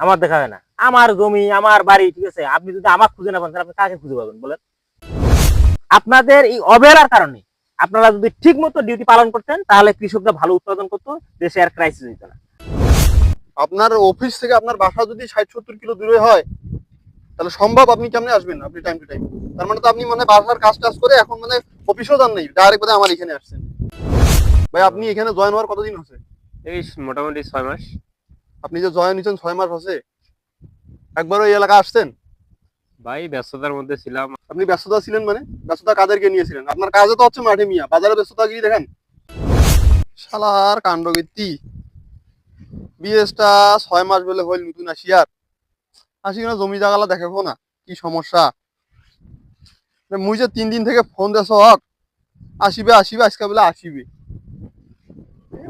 আমার দেখা হয় না। আমার জমি আমার বাড়ি ঠিক আছে? আপনি যদি আমার খুঁজে না পান তাহলে আপনি কাকে খুঁজে পাবেন বলেন? আপনাদের এই অবহেলার কারণে আপনারা যদি ঠিক মতো ডিউটি পালন করতেন তাহলে কৃষকরা ভালো উৎপাদন করতো দেশে আর ক্রাইসিস হইতো না। আপনার অফিস থেকে আপনার বাসা যদি ষাট সত্তর কিলো দূরে হয় তাহলে সম্ভব আপনি কেমনে আসবেন আপনি টাইম টু টাইম তার মানে তো আপনি মানে বাসার কাজ টাজ করে এখন মানে অফিসও যান নেই ডাইরেক্ট বোধহয় আমার এখানে আসছেন। ভাই আপনি এখানে জয়েন হওয়ার কতদিন হচ্ছে? এই মোটামুটি ছয় মাস। আপনি যে জয়েন হয়েছেন ছয় মাস হচ্ছে একবার ওই এলাকা আসছেন? ভাই ব্যস্ততার মধ্যে ছিলাম। আপনি ব্যস্ততা ছিলেন মানে? ব্যস্ততা কাদেরকে নিয়েছিলেন? আপনার কাজে তো হচ্ছে মাঠে মিয়া বাজারে ব্যস্ততা কি দেখেন? শালার কাণ্ডকীর্তি। বিএসটা ছয় মাস বলে হইল নতুন আসিয়ার। আসি না জমি জাগালা দেখাবো না? কি সমস্যা? মুই যে তিন দিন থেকে ফোন দেছ হক আসিবে আসিবে আজকে বলে আসিবে।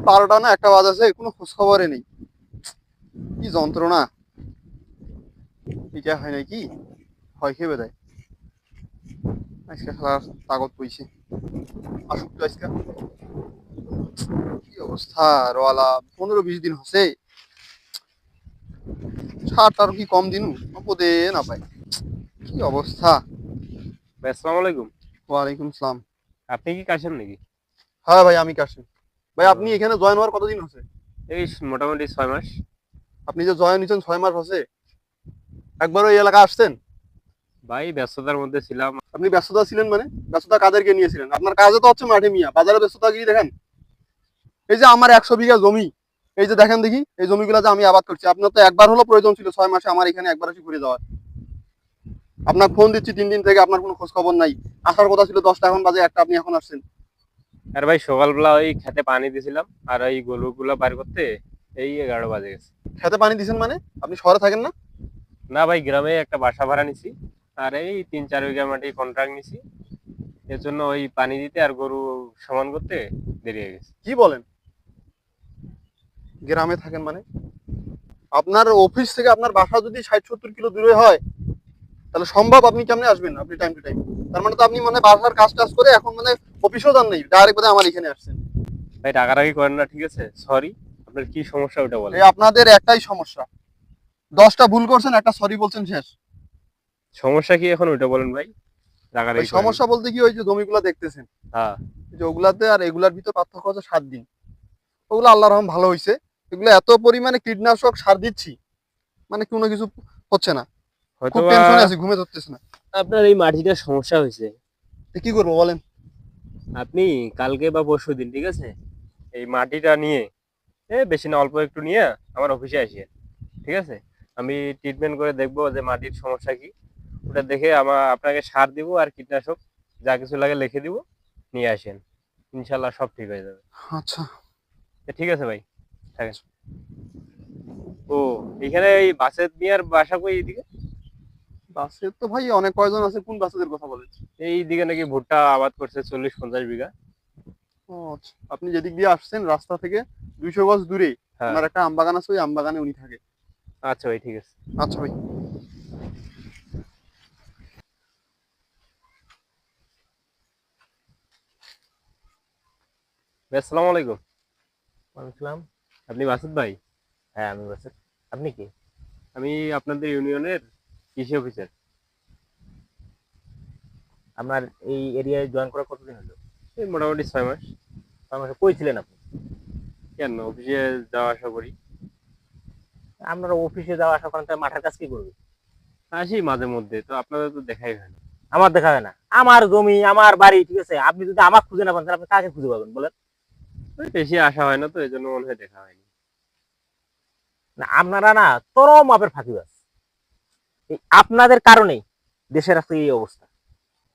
বারোটা না একটা বাজাছে কোনো খোঁজ খবরে নেই। কি যন্ত্রণা এটা হয় নাকি হয় খেয়ে দেয় আজকে খেলার তাগত পইছে আসুক তো আজকে। কি অবস্থা রওয়ালা পনেরো বিশ দিন হচ্ছে ছাড় তার কি কম দিনু? পদে না পাই কি অবস্থা আসসালামু আলাইকুম। ওয়ালাইকুম সালাম। আপনি কি কাশেম নাকি? হ্যাঁ ভাই আমি কাশিম ভাই আপনি এখানে জয়েন হওয়ার কতদিন হচ্ছে? এই মোটামুটি ছয় মাস। আপনি যে জয়েন হয়েছেন ছয় মাস হচ্ছে একবারও এই এলাকা আসছেন? ভাই ব্যস্ততার মধ্যে ছিলাম। আপনি ব্যস্ততা ছিলেন মানে? ব্যস্ততা কাদেরকে নিয়েছিলেন? আপনার কাজে তো হচ্ছে মাঠে মিয়া বাজারে ব্যস্ততা কি দেখেন। এই যে আমার একশো বিঘা জমি এই যে দেখেন দেখি এই জমিগুলো যে আমি আবাদ করছি আপনার তো একবার হলো প্রয়োজন ছিল ছয় মাসে আমার এখানে একবার এসে ঘুরে যাওয়ার। আপনার ফোন দিচ্ছি তিন দিন থেকে আপনার কোনো খোঁজ খবর নাই। আসার কথা ছিল দশটা এখন বাজে একটা আপনি এখন আসছেন। আর ভাই সকালবেলা ওই খেতে পানি দিয়েছিলাম আর ওই গরুগুলো বার করতে এই এগারো বাজে গেছে। খেতে পানি দিছেন মানে? আপনি শহরে থাকেন না? না ভাই গ্রামে একটা বাসা ভাড়া নিছি। আর এই তিন চার বিঘা মাটি কন্ট্রাক্ট নিছি। এর জন্য ওই পানি দিতে আর গরু সমান করতে দেরি হয়ে গেছে। কি বলেন? গ্রামে থাকেন মানে? আপনার অফিস থেকে আপনার বাসা যদি ষাট সত্তর কিলো দূরে হয় তাহলে সম্ভব আপনি কেমনে আসবেন আপনি টাইম টু টাইম তার মানে তো আপনি মানে বাসার কাজ টাজ করে এখন মানে অফিসও যান নেই ডাইরেক্ট বোধহয় আমার এখানে আসছেন। ভাই টাকাটাকি করেন না ঠিক আছে? সরি আপনার কি সমস্যা ওটা বলেন। আপনাদের একটাই সমস্যা। দশটা ভুল করছেন একটা সরি বলছেন শেষ। সমস্যা কি এখন ওটা বলেন ভাই? সমস্যা বলতে কি ওই যে জমিগুলো দেখতেছেন? হ্যাঁ। যে ওগুলাতে আর এগুলার ভিতর পার্থক্য হচ্ছে সাত দিন। ওগুলো আল্লাহ রহম ভালো হয়েছে এগুলো এত পরিমাণে কীটনাশক সার দিচ্ছি মানে কোনো কিছু হচ্ছে না। হয়তো টেনশনে ঘুমে ধরতেছে না। আপনার এই মাটিটার সমস্যা হয়েছে কি করব বলেন? আপনি কালকে বা পরশু দিন ঠিক আছে? এই মাটিটা নিয়ে এ বেশি না অল্প একটু নিয়ে আমার অফিসে আসিয়ে ঠিক আছে? আমি ট্রিটমেন্ট করে দেখব যে মাটির সমস্যা কি। ওটা দেখে আমার আপনাকে সার দিব আর কীটনাশক যা কিছু লাগে লিখে দিব নিয়ে আসেন। ইনশাল্লাহ সব ঠিক হয়ে যাবে। আচ্ছা। ঠিক আছে ভাই। থাকেন। ও এখানে এই বাসের মিয়ার বাসা কই এইদিকে? বাসের তো ভাই অনেক কয়জন আছে কোন বাসেদের কথা বলেন? এই দিকে নাকি ভুট্টা আবাদ করছে চল্লিশ পঞ্চাশ বিঘা। ও আচ্ছা। আপনি যেদিক দিয়ে আসছেন রাস্তা থেকে দুইশো গজ দূরে হ্যাঁ। ওনার একটা আম বাগান আছে ওই আম বাগানে উনি থাকে। আচ্ছা ভাই ঠিক আছে। আচ্ছা ভাই। আসসালামু আলাইকুম। ওয়ালাইকুম। আপনি মাসুদ ভাই? হ্যাঁ আমি বলছি আপনি কি? আমি আপনাদের ইউনিয়নের কৃষি অফিসার। আপনার এই এরিয়ায় জয়েন করা কতদিন হলো? এই মোটামুটি ছয় মাস। আমার কই ছিলেন আপনি? কেন? অফিসে যাওয়া আসা করি। আপনারা অফিসে যাওয়া আসা করেন তাহলে মাঠের কাজ কি করবে? আসি মাঝে মধ্যে তো আপনাদের তো দেখাই হয় না। আমার দেখা হয় না। আমার জমি আমার বাড়ি ঠিক আছে? আপনি যদি আমার খুঁজে না পান তাহলে আপনি কাকে খুঁজে পাবেন বলেন? বেশি আসা হয় না তো এই জন্য মনে হয় দেখা হয়নি। না আপনারা না চরম মাপের ফাঁকিবাজ। আপনাদের কারণেই দেশের আজকে এই অবস্থা।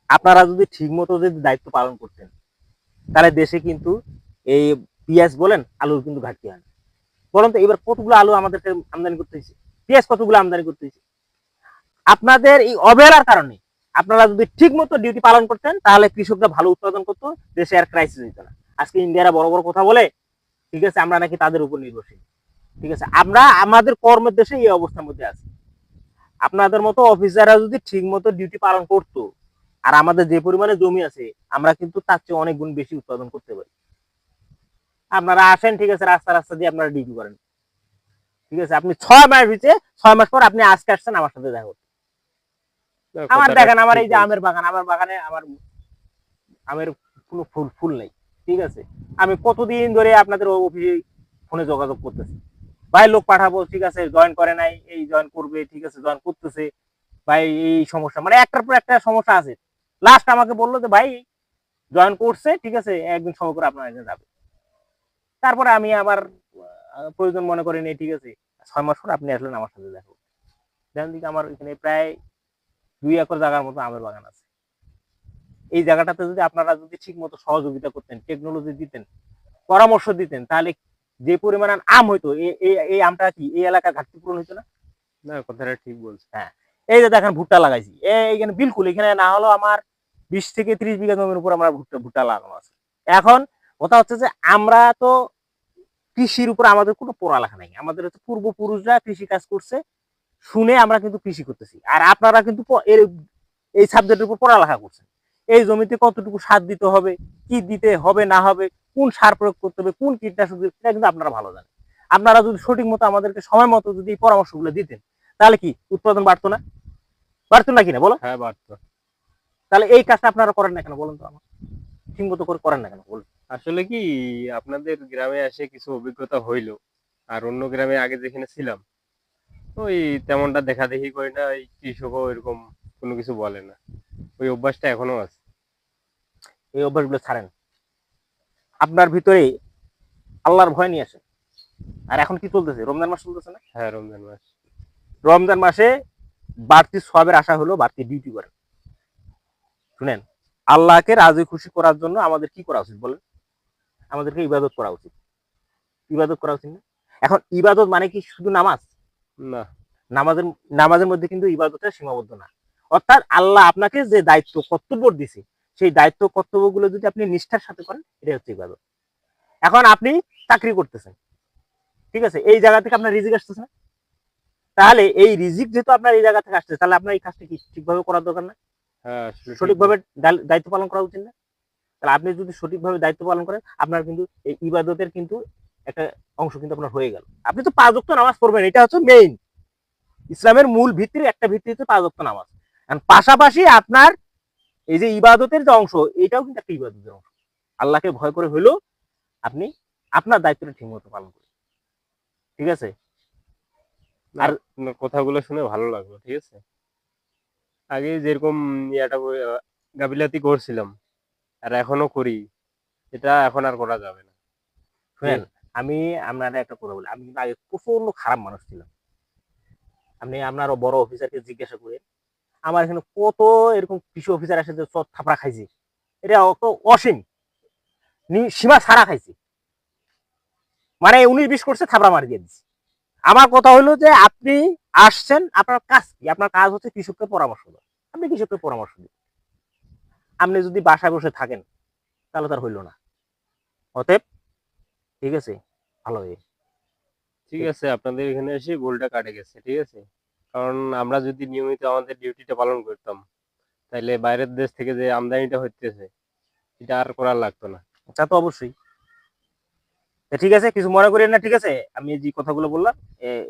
আপনারা যদি ঠিক মতো যদি দায়িত্ব পালন করতেন তাহলে দেশে কিন্তু এই পেঁয়াজ বলেন, আলুর কিন্তু ঘাটতি হয় না। বলুন তো এবার কতগুলো আলু আমাদেরকে আমদানি করতে হয়েছে? পেঁয়াজ কতগুলো আমদানি করতে হয়েছে? আপনাদের এই অবহেলার কারণে আপনারা যদি ঠিক মতো ডিউটি পালন করতেন, তাহলে কৃষকরা ভালো উৎপাদন করতো, দেশে আর ক্রাইসিস হইতো না। আজকে ইন্ডিয়ারা বড় বড় কথা বলে, ঠিক আছে, আমরা নাকি তাদের উপর নির্ভরশীল। ঠিক আছে, আমরা আমাদের কর্মের দেশে এই অবস্থার মধ্যে আছি। আপনাদের মতো অফিসাররা যদি ঠিক মতো ডিউটি পালন করতো, আর আমাদের যে পরিমাণে জমি আছে, আমরা কিন্তু তার চেয়ে অনেক গুণ বেশি উৎপাদন করতে পারি। আপনারা আসেন ঠিক আছে রাস্তা রাস্তা দিয়ে আপনারা ডিউটি করেন। ঠিক আছে আপনি ছয় মাস ভিতরে ছয় মাস পর আপনি আজকে আসছেন আমার সাথে দেখা করতে। আমার দেখেন আমার এই যে আমের বাগান আমার বাগানে আমার আমের কোনো ফুল ফুল নেই। ঠিক আছে আমি কতদিন ধরে আপনাদের অফিসে ফোনে যোগাযোগ করতেছি। ভাই লোক পাঠাবো ঠিক আছে জয়েন করে নাই এই জয়েন করবে ঠিক আছে জয়েন করতেছে। ভাই এই সমস্যা মানে একটার পর একটা সমস্যা আছে। লাস্ট আমাকে বলল যে ভাই জয়েন করছে ঠিক আছে একদিন সময় করে আপনার এখানে যাবে। তারপরে আমি আমার আহ, প্রয়োজন মনে করি নেই ঠিক আছে। ছয় মাস পর আপনি আসলেন আমার সাথে দেখো দেখেন দিকে আমার এখানে প্রায় দুই একর জায়গার মতো আমের বাগান আছে। এই জায়গাটাতে যদি আপনারা যদি ঠিক মতো সহযোগিতা করতেন টেকনোলজি দিতেন পরামর্শ দিতেন তাহলে যে পরিমাণ আম হইতো এই- আমটা কি এই এলাকার ঘাটতি পূরণ হইতো না? না কথাটা ঠিক বলছেন। এই যে দেখেন ভুট্টা লাগাইছি। এই এখানে বিলকুল এখানে না হলো আমার বিশ থেকে ত্রিশ বিঘা জমির উপর আমরা ভুট্টা ভুট্টা লাগানো আছে। এখন কথা হচ্ছে যে আমরা তো কৃষির উপর আমাদের কোনো পড়ালেখা নাই। আমাদের হচ্ছে পূর্বপুরুষরা কৃষি কাজ করছে শুনে আমরা কিন্তু কৃষি করতেছি। আর আপনারা কিন্তু এর এই সাবজেক্টের উপর পড়ালেখা করছেন। এই জমিতে কতটুকু সার দিতে হবে কি দিতে হবে না হবে কোন সার প্রয়োগ করতে হবে কোন কীটনাশক দিতে এটা কিন্তু আপনারা ভালো জানেন। আপনারা যদি সঠিক মতো আমাদেরকে সময় মতো যদি এই পরামর্শগুলো দিতেন তাহলে কি উৎপাদন বাড়তো না? বাড়তো না কিনা বলো? হ্যাঁ বাড়তো। তাহলে এই কাজটা আপনারা করেন না কেন বলুন তো আমার ঠিক মতো করে করেন না কেন বলুন। আসলে কি আপনাদের গ্রামে এসে কিছু অভিজ্ঞতা হইল। আর অন্য গ্রামে আগে যেখানে ছিলাম ওই তেমনটা দেখা দেখি করি না ওই কৃষকও এরকম কোনো কিছু বলে না। ওই অভ্যাসটা এখনও আছে। এই অভ্যাসগুলো ছাড়েন। আপনার ভিতরে আল্লাহর ভয় নিয়ে আসেন আর এখন কি চলতেছে? রমজান মাস চলতেছে না? হ্যাঁ রমজান মাস। রমজান মাসে বাড়তি সবের আশা হলো বাড়তি ডিউটি করেন শুনেন আল্লাহকে রাজি খুশি করার জন্য আমাদের কি করা উচিত বলেন? আমাদেরকে ইবাদত করা উচিত। ইবাদত করা উচিত না। এখন ইবাদত মানে কি শুধু নামাজ? না। নামাজের নামাজের মধ্যে কিন্তু ইবাদতের সীমাবদ্ধ না। অর্থাৎ আল্লাহ আপনাকে যে দায়িত্ব কর্তব্য দিছে সেই দায়িত্ব কর্তব্যগুলো যদি আপনি নিষ্ঠার সাথে করেন এটা হচ্ছে ইবাদত। এখন আপনি চাকরি করতেছেন। ঠিক আছে? এই জায়গা থেকে আপনার রিজিক আসতেছে না? তাহলে এই রিজিক যেহেতু আপনার এই জায়গা থেকে আসছে তাহলে আপনার এই কাজটা কি ঠিকভাবে করার দরকার না? হ্যাঁ সঠিকভাবে দায়িত্ব পালন করা উচিত না? তাহলে আপনি যদি সঠিকভাবে দায়িত্ব পালন করেন আপনার কিন্তু এই ইবাদতের কিন্তু একটা অংশ কিন্তু আপনার হয়ে গেল। আপনি তো পাঁচ ওয়াক্ত নামাজ পড়বেন এটা হচ্ছে মেইন ইসলামের মূল ভিত্তির একটা ভিত্তি হচ্ছে পাঁচ ওয়াক্ত নামাজ পাশাপাশি আপনার এই যে ইবাদতের যে অংশ এটাও কিন্তু একটা ইবাদতের অংশ। আল্লাহকে ভয় করে হইলেও আপনি আপনার দায়িত্বটা ঠিক মতো পালন করুন। ঠিক আছে? আর কথাগুলো শুনে ভালো লাগল ঠিক আছে? আগে যেরকম ইয়াটা গাফিলাতি করছিলাম আর এখনও করি এটা এখন আর করা যাবে না। শুনেন আমি আপনার একটা কথা বলি আমি কিন্তু আগে প্রচণ্ড খারাপ মানুষ ছিলাম। আপনি আপনার বড় অফিসারকে জিজ্ঞাসা করে আমার এখানে কত এরকম কৃষি অফিসার আসে যে চট থাপড়া খাইছে? এটা অত অসীম। নি- সীমা ছাড়া খাইছে। মানে উনিশ বিশ করছে থাপড়া মারি দিয়ে দিচ্ছে আমার কথা হলো যে আপনি আসছেন আপনার কাজ কি? আপনার কাজ হচ্ছে কৃষককে পরামর্শ দেওয়া। আপনি কৃষককে পরামর্শ দিন। আপনি যদি বাসায় বসে থাকেন তাহলে তার হইল না। অতএব ঠিক আছে ভালো হয়ে। ঠিক আছে আপনাদের এখানে এসে ভুলটা কাটে গেছে ঠিক আছে? কারণ আমরা যদি নিয়মিত আমাদের ডিউটিটা পালন করতাম তাহলে বাইরের দেশ থেকে যে আমদানিটা হইতেছে এটা আর করার লাগতো না। তা তো অবশ্যই। ঠিক আছে কিছু মনে করেন না ঠিক আছে? আমি যে কথাগুলো বললাম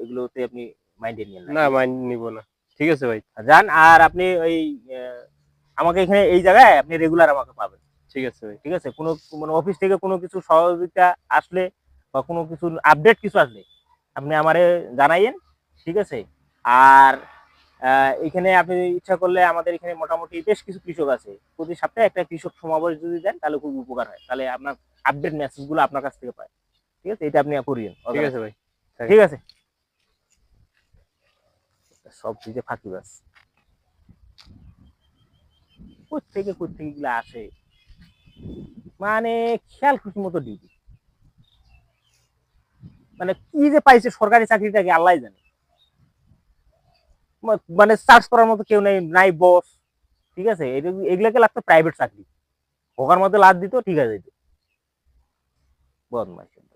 এগুলোতে আপনি মাইন্ডে নিয়ে না। মাইন্ড নিব না। ঠিক আছে ভাই। যান আর আপনি ওই আমাকে এখানে এই জায়গায় আপনি রেগুলার আমাকে পাবেন। ঠিক আছে ভাই? ঠিক আছে? কোনো মানে অফিস থেকে কোনো কিছু সহযোগিতা আসলে বা কোনো কিছু আপডেট কিছু আসলে আপনি আমারে জানাইয়েন ঠিক আছে? আর এখানে আপনি ইচ্ছা করলে আমাদের এখানে মোটামুটি বেশ কিছু কৃষক আছে। প্রতি সপ্তাহে একটা কৃষক সমাবেশ যদি দেন তাহলে খুব উপকার হয়। তাহলে আপনার আপডেট মেসেজগুলো আপনার কাছ থেকে পায়। ঠিক আছে? এটা আপনি করিয়েন। ঠিক আছে ভাই। ঠিক আছে? সব দিকে ফাঁকিবাজ কোথেকে কোথেকে গুলো আসে? মানে খেয়াল খুশি মতো ডিউটি মানে কি যে পাইছে সরকারি চাকরিটাকে আল্লাহ জানে। মানে সার্চ করার মতো কেউ নেই, নাই বস ঠিক আছে? এগুলো- এগুলোকে লাগতো প্রাইভেট চাকরি। ওখার মধ্যে লাভ দিত, ঠিক আছে। বদমাইশ।